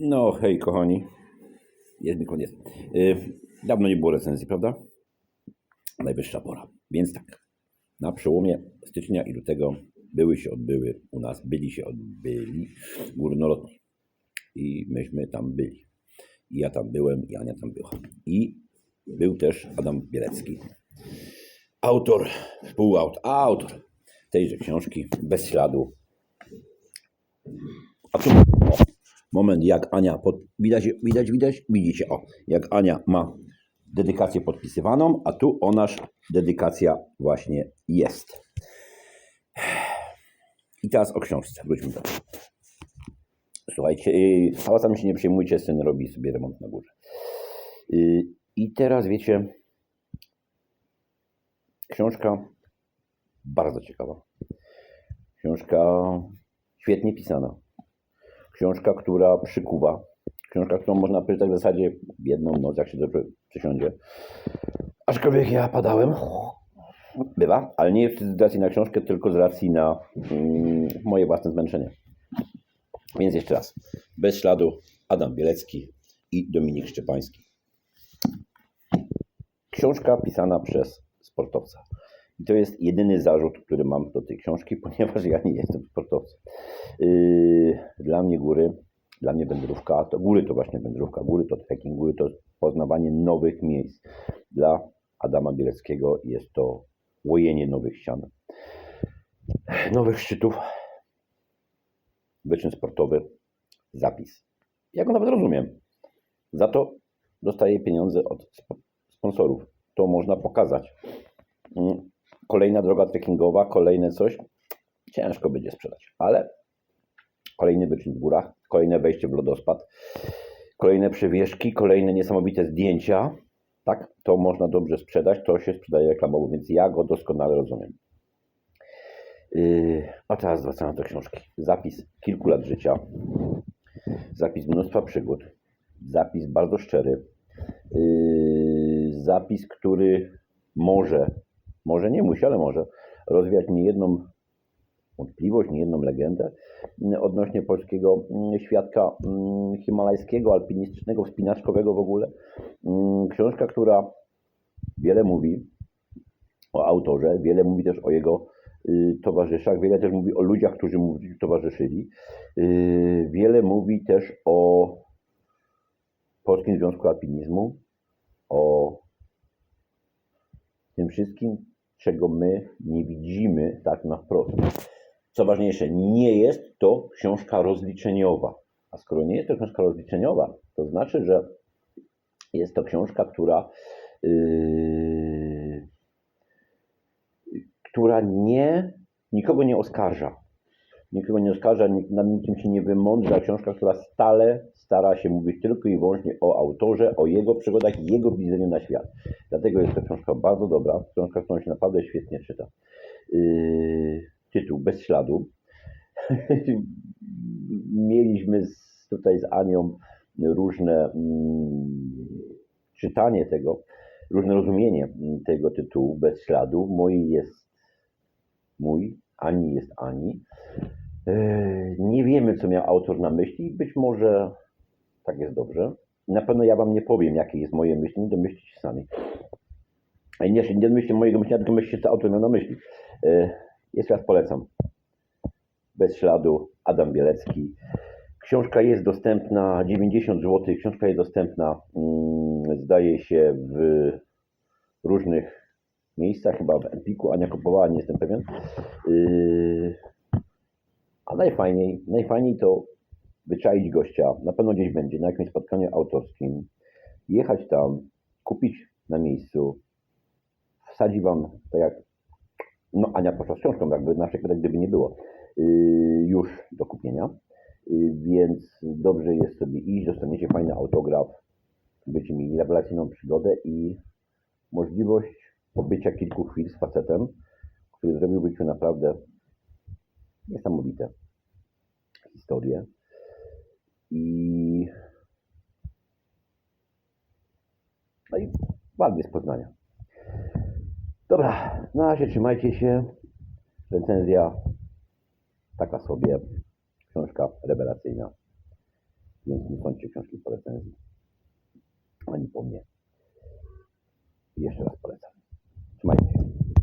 No, hej, kochani. Jest mi koniec. Yy, dawno nie było recenzji, prawda? Najwyższa pora. Więc tak. Na przełomie stycznia i lutego były się odbyły u nas, byli się odbyli górnolotni. I myśmy tam byli. I ja tam byłem, i Ania tam była. I był też Adam Bielecki. Autor, współautor, autor tejże książki bez śladu. A tu moment, jak Ania, pod, widać, widać, widać, widzicie, o, jak Ania ma dedykację podpisywaną, a tu onaż dedykacja właśnie jest. I teraz o książce, wróćmy do. Słuchajcie, yy, hałasami się nie przejmujcie, syn robi sobie remont na górze. Yy, I teraz wiecie, książka bardzo ciekawa. Książka świetnie pisana. Książka, która przykuwa. Książka, którą można przeczytać w zasadzie jedną noc, jak się dobrze przysiądzie. Aczkolwiek ja padałem. Bywa, ale nie z racji na książkę, tylko z racji na mm, moje własne zmęczenie. Więc jeszcze raz. Bez śladu Adam Bielecki i Dominik Szczepański. Książka pisana przez sportowca. I to jest jedyny zarzut, który mam do tej książki, ponieważ ja nie jestem sportowcem. Yy, Dla mnie góry, dla mnie wędrówka, to góry to właśnie wędrówka, góry to trekking, góry to poznawanie nowych miejsc. Dla Adama Bieleckiego jest to łojenie nowych ścian, nowych szczytów, wyczyn sportowy, zapis. Ja go nawet rozumiem. Za to dostaje pieniądze od sp- sponsorów. To można pokazać. Mm, Kolejna droga trekkingowa, kolejne coś. Ciężko będzie sprzedać, ale kolejny wyczyn w górach, kolejne wejście w lodospad, kolejne przewieszki, kolejne niesamowite zdjęcia. Tak, to można dobrze sprzedać, to się sprzedaje reklamowo, więc ja go doskonale rozumiem. Yy, a teraz wracając do książki. Zapis kilku lat życia, zapis mnóstwa przygód, zapis bardzo szczery, yy, zapis, który może, może nie musi, ale może rozwiać niejedną wątpliwość, niejedną legendę mm, odnośnie polskiego mm, świadka mm, himalajskiego, alpinistycznego, wspinaczkowego w ogóle. Książka, która wiele mówi o autorze, wiele mówi też o jego y, towarzyszach, wiele też mówi o ludziach, którzy mu towarzyszyli. Y, Wiele mówi też o Polskim Związku Alpinizmu, o tym wszystkim, czego my nie widzimy tak na wprost. Co ważniejsze, nie jest to książka rozliczeniowa. A skoro nie jest to książka rozliczeniowa, to znaczy, że jest to książka, która, yy, która nie, nikogo nie oskarża. Nikogo nie oskarża, nad nikim się nie wymądrza. Książka, która stale stara się mówić tylko i wyłącznie o autorze, o jego przygodach i jego widzeniu na świat. Dlatego jest to książka bardzo dobra, książka, którą się naprawdę świetnie czyta. Yy, tytuł Bez śladu. Mieliśmy z, tutaj z Anią różne mm, czytanie tego, różne rozumienie tego tytułu Bez śladu. Mój jest mój, Ani jest Ani. Yy, Nie wiemy, co miał autor na myśli. Być może tak jest dobrze. Na pewno ja Wam nie powiem, jakie jest moje myśli, domyślcie się sami. Nie, nie domyślcie mojego myślenia, tylko myślcie, co autor miał na myśli. Jeszcze raz polecam. Bez śladu, Adam Bielecki. Książka jest dostępna, 90 zł. Książka jest dostępna, mm, zdaje się, w różnych miejscach, chyba w Empiku. Ania kupowała, nie jestem pewien. Yy, a najfajniej, najfajniej to wyczaić gościa, na pewno gdzieś będzie, na jakimś spotkaniu autorskim, jechać tam, kupić na miejscu, wsadzi wam, tak jak no Ania poszła z książką, jakby na przykład gdyby nie było, yy, już do kupienia, yy, więc dobrze jest sobie iść, dostaniecie fajny autograf, będziecie mieli rewelacyjną przygodę i możliwość pobycia kilku chwil z facetem, który zrobił w naprawdę niesamowite historie. I no i ładnie z Poznania. Dobra, na razie trzymajcie się. Recenzja taka sobie. Książka rewelacyjna. więc nie sądźcie książki po recenzji, ani po mnie. I jeszcze raz